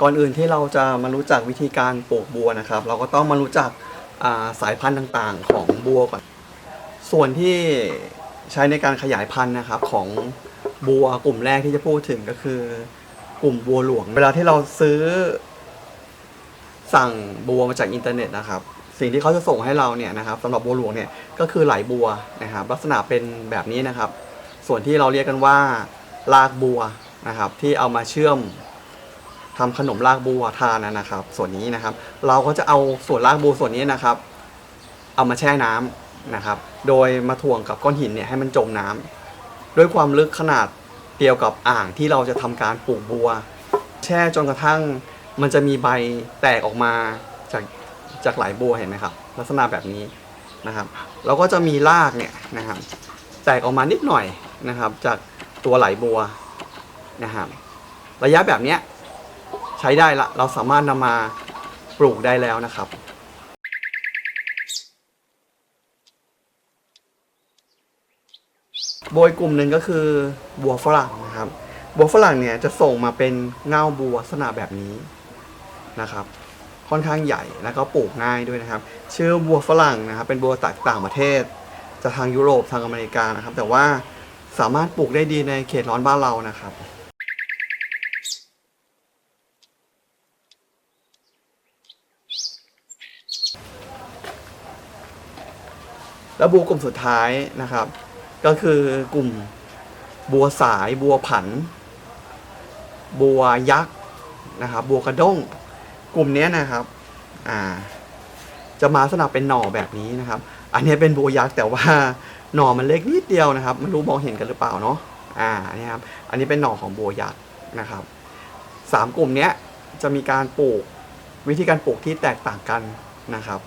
ก่อนอื่นที่เราจะมารู้จักวิธีการปลูกบัวนะครับ เราก็ต้องมารู้จักาสายพันธุ์ต่างๆ ของบัวก่อน ส่วนที่ใช้ในการขยายพันธุ์นะครับของบัวกลุ่มแรกที่จะพูดถึงก็คือกลุ่มบัวหลวง เวลาที่เราซื้อ สั่งบัวมาจากอินเทอร์เน็ตนะครับ สิ่งที่เขาจะส่งให้เราเนี่ยนะครับสำหรับบัวหลวงเนี่ยก็คือไหลบัวนะครับลักษณะเป็นแบบนี้นะครับ ส่วนที่เราเรียกกันว่าลากบัวนะครับ ที่เอามาเชื่อม ทำขนมลากบัวทานนะครับ ส่วนนี้นะครับ เราก็จะเอาส่วนลากบัวส่วนนี้นะครับ เอามาแช่น้ำนะครับ โดยมาถ่วงกับก้อนหินเนี่ยให้มันจมน้ำด้วยความลึกขนาดเดียวกับอ่างที่เราจะทำการปลูกบัว แช่จนกระทั่งมันจะมีใบแตกออกมาจากจากหลบัวเห็นไหมครับ ลักษณะแบบนี้นะครับแล้วก็จะมีรากเนี่ยนะครับ แตกออกมานิดหน่อยนะครับ จากตัวไหลบัวนะครับระยะแบบเนี้ย ใช้ได้ละ เราสามารถนำมาปลูกได้แล้วนะครับโบยกลุ่มหนึ่งก็คือบัวฝรั่งนะครับ บัวฝรั่งเนี่ยจะส่งมาเป็นเงาบัวลักษณะแบบนี้นะครับ ค่อนข้างใหญ่แล้วก็ปลูกง่ายด้วยนะครับ ชื่อบัวฝรั่งนะครับ เป็นบัวจากต่างประเทศจะทางยุโรปทางอเมริกานะครับ แต่ว่าสามารถปลูกได้ดีในเขตร้อนบ้านเรานะครับ แล้วบัวกลุ่มสุดท้ายนะครับ ก็คือกลุ่มบัวสายบัวผัน บัวยักษ์นะครับบัวกระด้ง กลุ่มนี้นะครับอ่าจะมาสนับเป็นหน่อแบบนี้นะครับ อันนี้เป็นบัวยักษ์แต่ว่าหน่อมันเล็กนิดเดียวนะครับไม่รู้มองเห็นกันหรือเปล่าเนาะอ่านี่ครับอันนี้เป็นหน่อของบัวยักษ์นะครับสามกลุ่มนี้จะมีการปลูกวิธีการปลูกที่แตกต่างกันนะครับ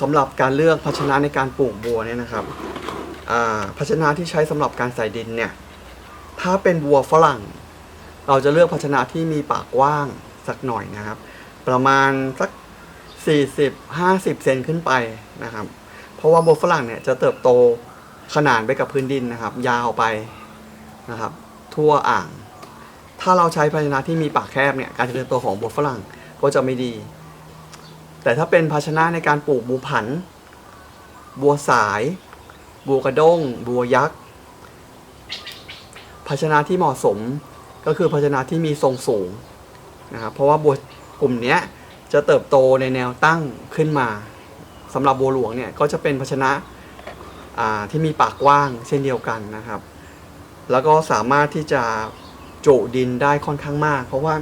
สำหรับการเลือกภาชนะในการปลูกบัวเนี่ยนะครับภาชนะที่ใช้สำหรับการใส่ดินเนี่ยถ้าเป็นบัวฝรั่ง เราจะเลือกภาชนะที่มีปากกว้างสักหน่อยนะครับ ประมาณสัก 40-50 เซนขึ้นไปนะครับ เพราะว่าบัวฝรั่งเนี่ยจะเติบโตขนานไปกับพื้นดินนะครับ ยาวไปนะครับ ทั่วอ่าง ถ้าเราใช้ภาชนะที่มีปากแคบเนี่ยการเจริญโตของบัวฝรั่งก็จะไม่ดี แต่ถ้าเป็นภาชนะในการปลูกบัวผัน บัวสาย บัวกระด้ง บัวยักษ์ ภาชนะที่เหมาะสมก็คือภาชนะที่มีทรงสูงนะครับเพราะว่าบัวกลุ่มเนี้ยจะเติบโตในแนวตั้งขึ้นมาสำหรับบัวหลวงเนี่ยก็จะเป็นภาชนะที่มีปากกว้างเช่นเดียวกันนะครับ แล้วก็สามารถที่จะจุดินได้ค่อนข้างมาก เพราะว่า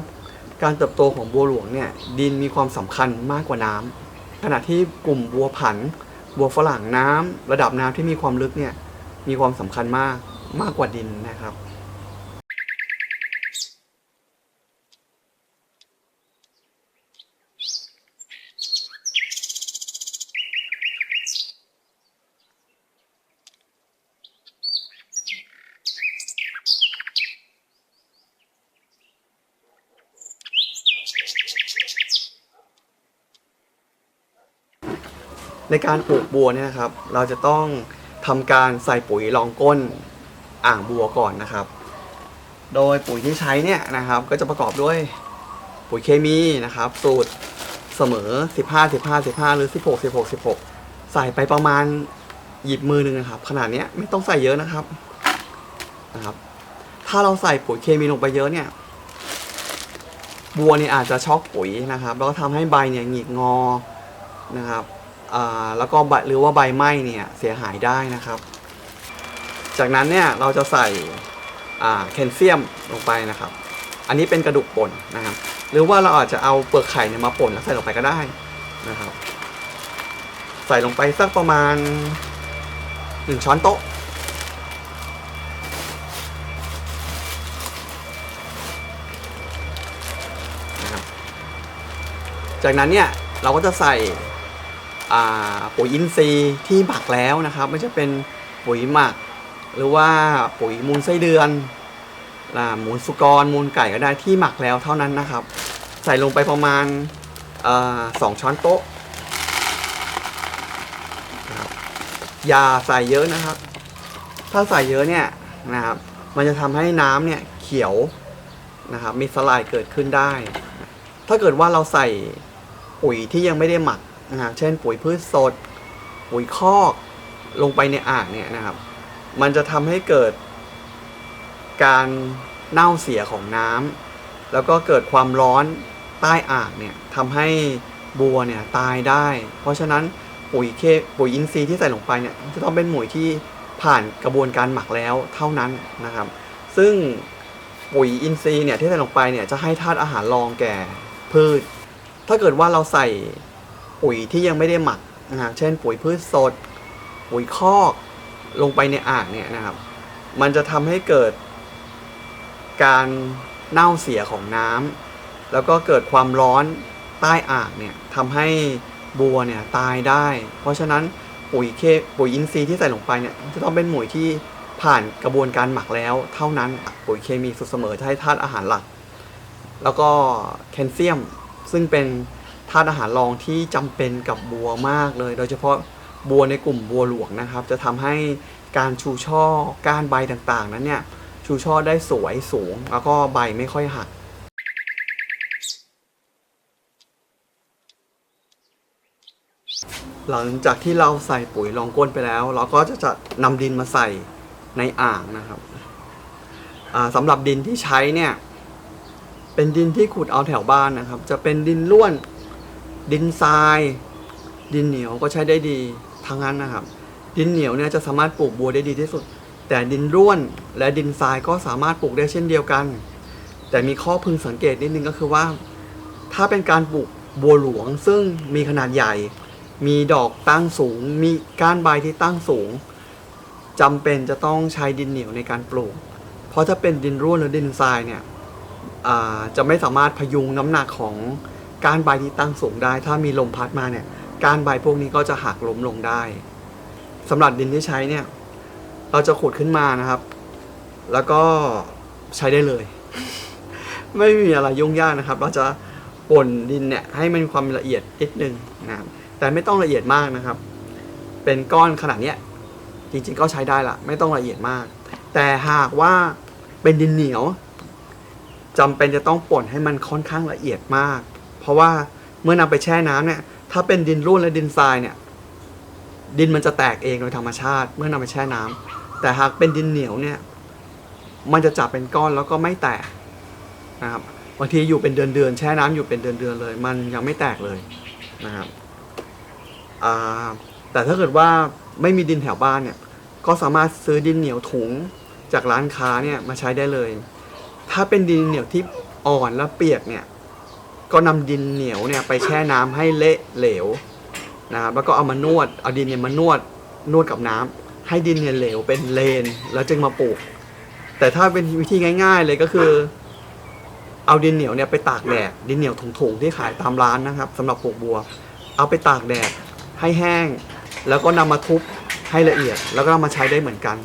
การเติบโตของบัวหลวงเนี่ยดินมีความสำคัญมากกว่าน้ำขณะที่กลุ่มบัวผัน บัวฝรั่งน้ำระดับน้ำที่มีความลึกเนี่ยมีความสำคัญมากมากกว่าดินนะครับ ในการปลูกบัวเนี่ยนะครับ เราจะต้องทำการใส่ปุ๋ยรองก้นอ่างบัวก่อนนะครับ โดยปุ๋ยที่ใช้เนี่ยนะครับ ก็จะประกอบด้วยปุ๋ยเคมีนะครับ สูตรเสมอ 15 15 15 หรือ 16 16 16 ใส่ไปประมาณหยิบมือหนึ่งนะครับ ขนาดเนี้ยไม่ต้องใส่เยอะนะครับนะครับ ถ้าเราใส่ปุ๋ยเคมีลงไปเยอะเนี่ยบัวเนี่ยอาจจะช็อกปุ๋ยนะครับ แล้วก็ทำให้ใบเนี่ยหงิกงอนะครับ แล้วก็ใบหรือว่าใบไหม้เนี่ยเสียหายได้นะครับ จากนั้นเนี่ยเราจะใส่แคลเซียมลงไปนะครับ อันนี้เป็นกระดูกป่นนะครับ หรือว่าเราอาจจะเอาเปลือกไข่เนี่ยมาป่นแล้วใส่ลงไปก็ได้นะครับ ใส่ลงไปสักประมาณหนึ่งช้อนโต๊ะนะครับจากนั้นเนี่ยเราก็จะใส่ ปุ๋ยอินทรีย์ที่หมักแล้วนะครับ ไม่ใช่เป็นปุ๋ยหมัก หรือว่าปุ๋ยมูลไส้เดือนอ่ามูลสุกรมูลไก่ก็ได้ที่หมักแล้วเท่านั้นนะครับ ใส่ลงไปประมาณสองช้อนโต๊ะอย่าใส่เยอะนะครับ ถ้าใส่เยอะเนี่ยนะครับ มันจะทำให้น้ำเนี่ยเขียวนะครับ มีสลายเกิดขึ้นได้ ถ้าเกิดว่าเราใส่ปุ๋ยที่ยังไม่ได้หมัก นะเช่นปุ๋ยพืชสด ปุ๋ยคอกลงไปในอ่างเนี่ยนะครับ มันจะทำให้เกิดการเน่าเสียของน้ำแล้วก็เกิดความร้อนใต้อ่างเนี่ยทำให้บัวเนี่ยตายได้ เพราะฉะนั้นปุ๋ยเคปุ๋ยอินทรีย์ที่ใส่ลงไปเนี่ยจะต้องเป็นปุ๋ยที่ผ่านกระบวนการหมักแล้วเท่านั้นนะครับ ซึ่งปุ๋ยอินทรีย์เนี่ยที่ใส่ลงไปเนี่ยจะให้ธาตุอาหารรองแก่พืช ถ้าเกิดว่าเราใส่ ปุ๋ยที่ยังไม่ได้หมักนะครับเช่นปุ๋ยพืชสด ปุ๋ยคอกลงไปในอ่างเนี่ยนะครับ มันจะทำให้เกิดการเน่าเสียของน้ำแล้วก็เกิดความร้อนใต้อ่างเนี่ยทำให้บัวเนี่ยตายได้ เพราะฉะนั้นปุ๋ยเคปุ๋ยอินทรีย์ที่ใส่ลงไปเนี่ยจะต้องเป็นปุ๋ยที่ผ่านกระบวนการหมักแล้วเท่านั้นปุ๋ยเคมีสุดเสมอจะให้ธาตุอาหารหลัก แล้วก็แคลเซียมซึ่งเป็น ธาตุอาหารรองที่จำเป็นกับบัวมากเลย โดยเฉพาะบัวในกลุ่มบัวหลวงนะครับ จะทำให้การชูช่อก้านใบต่างๆ นั้นเนี่ยชูช่อได้สวยสูง แล้วก็ใบไม่ค่อยหักหลังจากที่เราใส่ปุ๋ยรองก้นไปแล้ว เราก็จะจะนำดินมาใส่ในอ่างนะครับสำหรับดินที่ใช้เนี่ย เป็นดินที่ขุดเอาแถวบ้านนะครับ จะเป็นดินร่วน ดินทราย ดินเหนียวก็ใช้ได้ดีทั้งนั้นนะครับ ดินเหนียวเนี่ยจะสามารถปลูกบัวได้ดีที่สุด แต่ดินร่วนและดินทรายก็สามารถปลูกได้เช่นเดียวกัน แต่มีข้อพึงสังเกตนิดนึงก็คือว่า ถ้าเป็นการปลูกบัวหลวงซึ่งมีขนาดใหญ่ มีดอกตั้งสูง มีก้านใบที่ตั้งสูงจำเป็นจะต้องใช้ดินเหนียวในการปลูก เพราะถ้าเป็นดินร่วนหรือดินทรายเนี่ยจะไม่สามารถพยุงน้ำหนักของ กานใบที่ตั้งสูงได้ ถ้ามีลมพัดมาเนี่ยกานใบพวกนี้ก็จะหักล้มลงได้สำหรับดินที่ใช้เนี่ยเราจะขุดขึ้นมานะครับ แล้วก็ใช้ได้เลย ไม่มีอะไรยุ่งยากนะครับ เราจะป่นดินเนี่ยให้มันมีความละเอียดนิดนึงนะครับแต่ไม่ต้องละเอียดมากนะครับ เป็นก้อนขนาดเนี้ยจริงๆก็ใช้ได้ละไม่ต้องละเอียดมาก แต่หากว่าเป็นดินเหนียวจำเป็นจะต้องป่นให้มันค่อนข้างละเอียดมาก เพราะว่าเมื่อนำไปแช่น้ำเนี่ย ถ้าเป็นดินร่วนและดินทรายเนี่ย ดินมันจะแตกเองโดยธรรมชาติ เมื่อนำไปแช่น้ำแต่หากเป็นดินเหนียวเนี่ย มันจะจับเป็นก้อนแล้วก็ไม่แตกนะครับบางทีอยู่เป็นเดือนเดือนแช่น้ำอยู่เป็นเดือนเดือนเลย มันยังไม่แตกเลยนะครับแต่ถ้าเกิดว่าไม่มีดินแถวบ้านเนี่ย ก็สามารถซื้อดินเหนียวถุงจากร้านค้าเนี่ยมาใช้ได้เลย ถ้าเป็นดินเหนียวที่อ่อนและเปียกเนี่ย ก็นำดินเหนียวเนี่ยไปแช่น้ำให้เละเหลวนะครับแล้วก็เอามานวดเอาดินเนี่ยมานวดนวดกับน้ำให้ดินเนี่ยเหลวเป็นเลนแล้วจึงมาปลูก แต่ถ้าเป็นวิธีง่าย ๆ เลยก็คือ เอาดินเหนียวเนี่ยไปตากแดดดินเหนียวถุงๆที่ขายตามร้านนะครับสำหรับปลูกบัว เอาไปตากแดดให้แห้ง แล้วก็นำมาทุบให้ละเอียด แล้วก็นำมาใช้ได้เหมือนกัน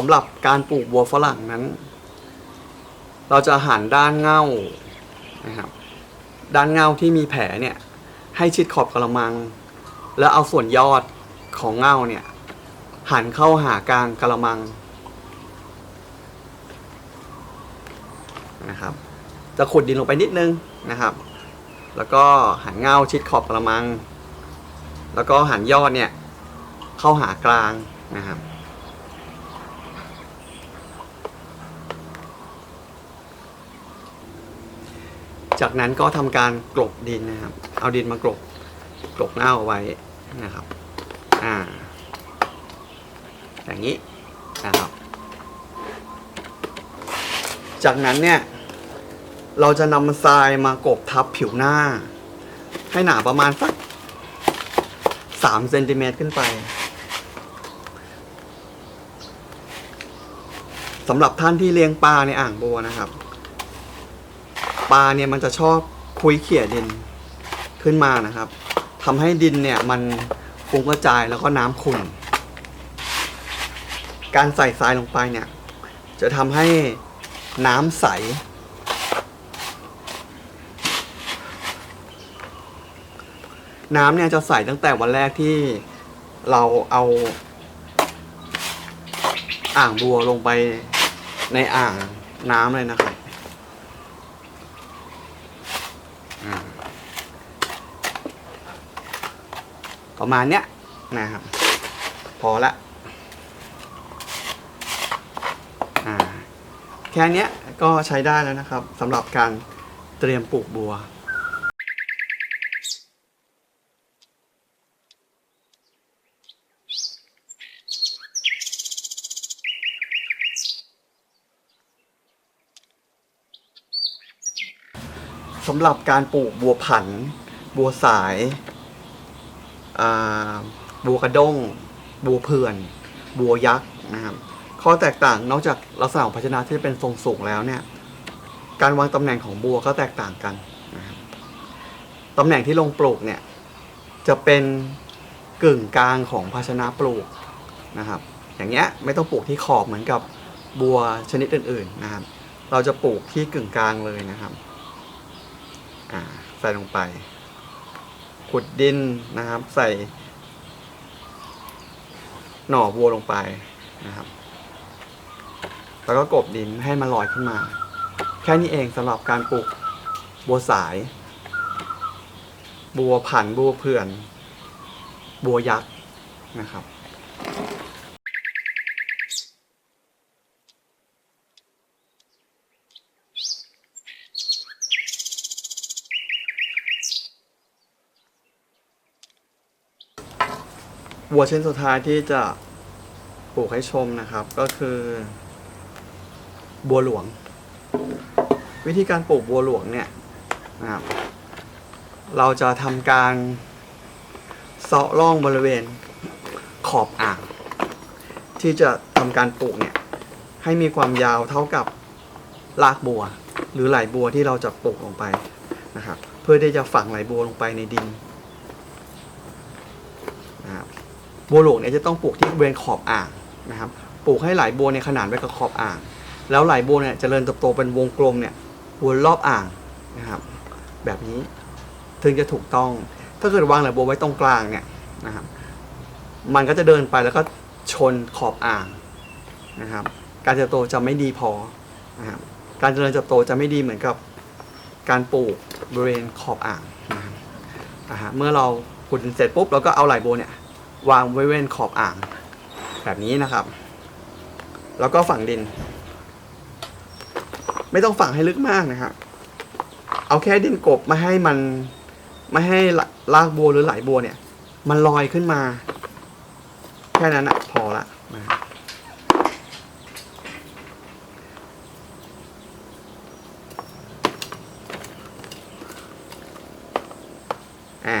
สำหรับการปลูกบัวฝรั่งนั้น เราจะหันด้านเง่านะครับด้านเง่าที่มีแผลเนี่ยให้ชิดขอบกระมัง แล้วเอาส่วนยอดของเง่าเนี่ยหันเข้าหากลางกระมังนะครับ จะขุดดินลงไปนิดนึงนะครับ แล้วก็หันเง่าชิดขอบกระมัง แล้วก็หันยอดเนี่ยเข้าหากลางนะครับ จากนั้นก็ทำการกลบดินนะครับ เอาดินมากลบกลบเง่าเอาไว้นะครับ อ่า อย่างนี้นะครับ จากนั้นเนี่ย เราจะนำทรายมากบทับผิวหน้า ให้หนาประมาณสักสามเซนติเมตรขึ้นไปสำหรับท่านที่เลี้ยงปลาในอ่างบัวนะครับ ปลาเนี่ยมันจะชอบคุยเขี่ยดินขึ้นมานะครับทำให้ดินเนี่ยมันฟุ้งกระจายแล้วก็น้ำขุ่น การใส่ทรายลงไปเนี่ย จะทำให้น้ำใส น้ำเนี่ยจะใสตั้งแต่วันแรกที่เราเอาอ่างบัวลงไปในอ่างน้ำเลยนะครับ ประมาณเนี้ยนะครับ พอละแค่เนี้ยก็ใช้ได้แล้วนะครับสำหรับการเตรียมปลูกบัวสำหรับการปลูกบัวผัน บัวสาย บัวกระด้ง บัวเพื่อน บัวยักษ์นะครับข้อแตกต่างนอกจากลักษณะของภาชนะที่เป็นทรงสูงแล้วเนี่ยการวางตำแหน่งของบัวก็แตกต่างกันนะครับตำแหน่งที่ลงปลูกเนี่ยจะเป็นกึ่งกลางของภาชนะปลูกนะครับอย่างเงี้ยไม่ต้องปลูกที่ขอบเหมือนกับบัวชนิดอื่นๆนะครับ เราจะปลูกที่กึ่งกลางเลยนะครับใส่ลงไป ขุดดินนะครับ ใส่หน่อวัวลงไปนะครับ แล้วก็กบดินให้มันลอยขึ้นมา แค่นี้เองสำหรับการปลูกบัวสาย บัวผันบัวเผื่อน บัวยักษ์นะครับ วัวเช่นสุดท้ายที่จะปลูกให้ชมนะครับ ก็คือ บัวหลวง วิธีการปลูกบัวหลวงเนี่ยนะครับเราจะทำการเซาะร่องบริเวณขอบอ่าง ที่จะทำการปลูกเนี่ยให้มีความยาวเท่ากับรากบัว หรือไหลบัวที่เราจะปลูกลงไปนะครับ เพื่อที่จะฝังไหลบัวลงไปในดินนะครับ บัวหลวงเนี่ยจะต้องปลูกที่บริเวณขอบอ่างนะครับปลูกให้ไหลบัวในยขนานไปกับขอบอ่าง แล้วไหลบัวเนี่ยจเจริญเติบโตเป็นวงกลมเนี่ยวนรอบอ่างนะครับแบบนี้ถึงจะถูกต้อง ถ้าเกิดวางไหลบัวไว้ตรงกลางเนี่ยนะครับมันก็จะเดินไปแล้วก็ชนขอบอ่างนะครับการเติบโตจะไม่ดีพอนะครับการเจริญเติบโตจะไม่ดีเหมือนกับการปลูกบริเวณขอบอ่างนะครับอ่าฮะเมื่อเราขุดเสร็จปุ๊บเราก็เอาไหลบัวเนี่ย วางไว้เว้นขอบอ่าง แบบนี้นะครับ แล้วก็ฝังดิน ไม่ต้องฝังให้ลึกมากนะครับ เอาแค่ดินกบมาให้มันไม่ให้ลากบัวหรือไหลบัวเนี่ย มันลอยขึ้นมา แค่นั้นอะพอละนะครับอ่า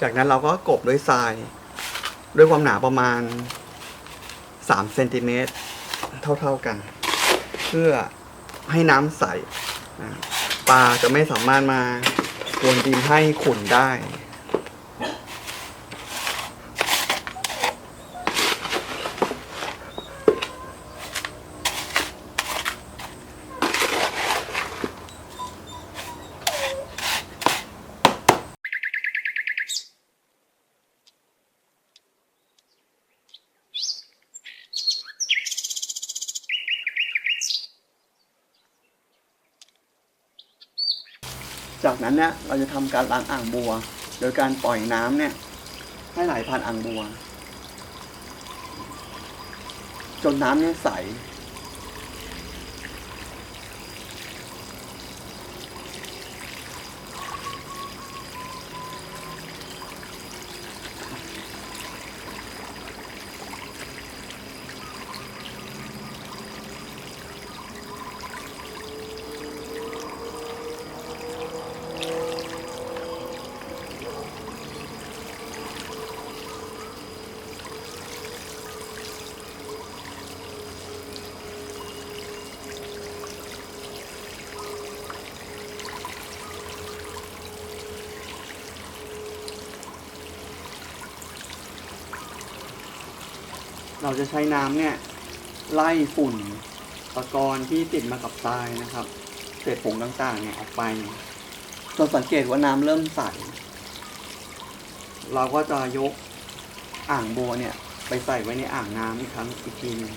จากนั้นเราก็กบด้วยทราย ด้วยความหนาประมาณ3เซนติเมตรเท่าๆกัน เพื่อให้น้ำใสปลาจะไม่สามารถมากวนดินให้ขุ่นได้ จากนั้นเนี่ยเราจะทำการล้างอ่างบัว โดยการปล่อยน้ำเนี่ยให้ไหลผ่านอ่างบัว จนน้ำเนี่ยใส เราจะใช้น้ำเนี่ยไล่ฝุ่นตะกอนที่ติดมากับทรายนะครับ เศษผงต่างๆเนี่ยออกไปจนสังเกตว่าน้ำเริ่มใส เราก็จะยกอ่างบัวเนี่ยไปใส่ไว้ในอ่างน้ำอีกครั้งอีกทีนึง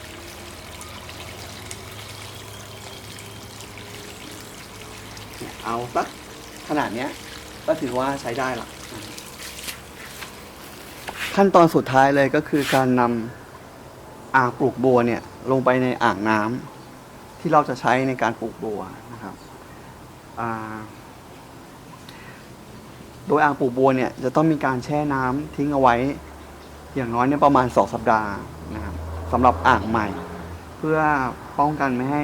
เอาสักขนาดเนี้ยก็ถือว่าใช้ได้ละขั้นตอนสุดท้ายเลยก็คือการนำ อ่างปลูกบัวเนี่ยลงไปในอ่างน้ำที่เราจะใช้ในการปลูกบัวนะครับโดยอ่างปลูกบัวเนี่ยจะต้องมีการแช่น้ำทิ้งเอาไว้ อย่างน้อยเนี่ยประมาณสองสัปดาห์นะครับสำหรับอ่างใหม่ เพื่อป้องกันไม่ให้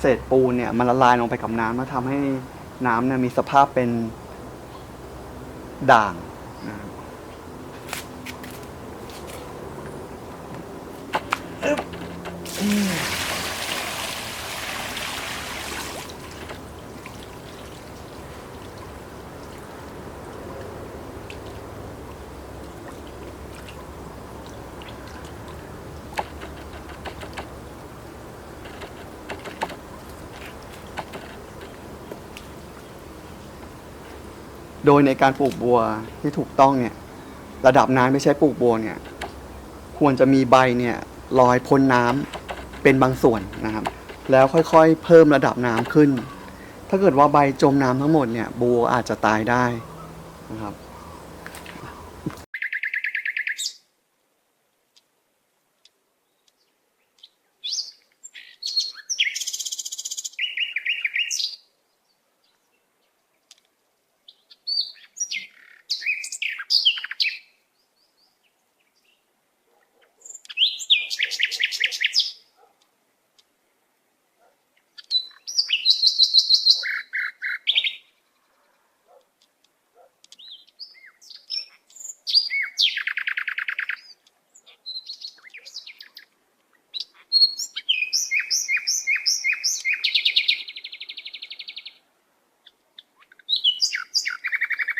เศษปูนเนี่ยมันละลายลงไปกับน้ำแล้วทำให้น้ำเนี่ยมีสภาพเป็นด่างนะครับอึ๊บอืม โดยในการปลูกบัวที่ถูกต้องเนี่ย ระดับน้ำไม่ใช่ปลูกบัวเนี่ย ควรจะมีใบเนี่ยลอยพ้นน้ำ เป็นบางส่วนนะครับ แล้วค่อยๆ เพิ่มระดับน้ำขึ้น ถ้าเกิดว่าใบจมน้ำทั้งหมดเนี่ยบัวอาจจะตายได้นะครับ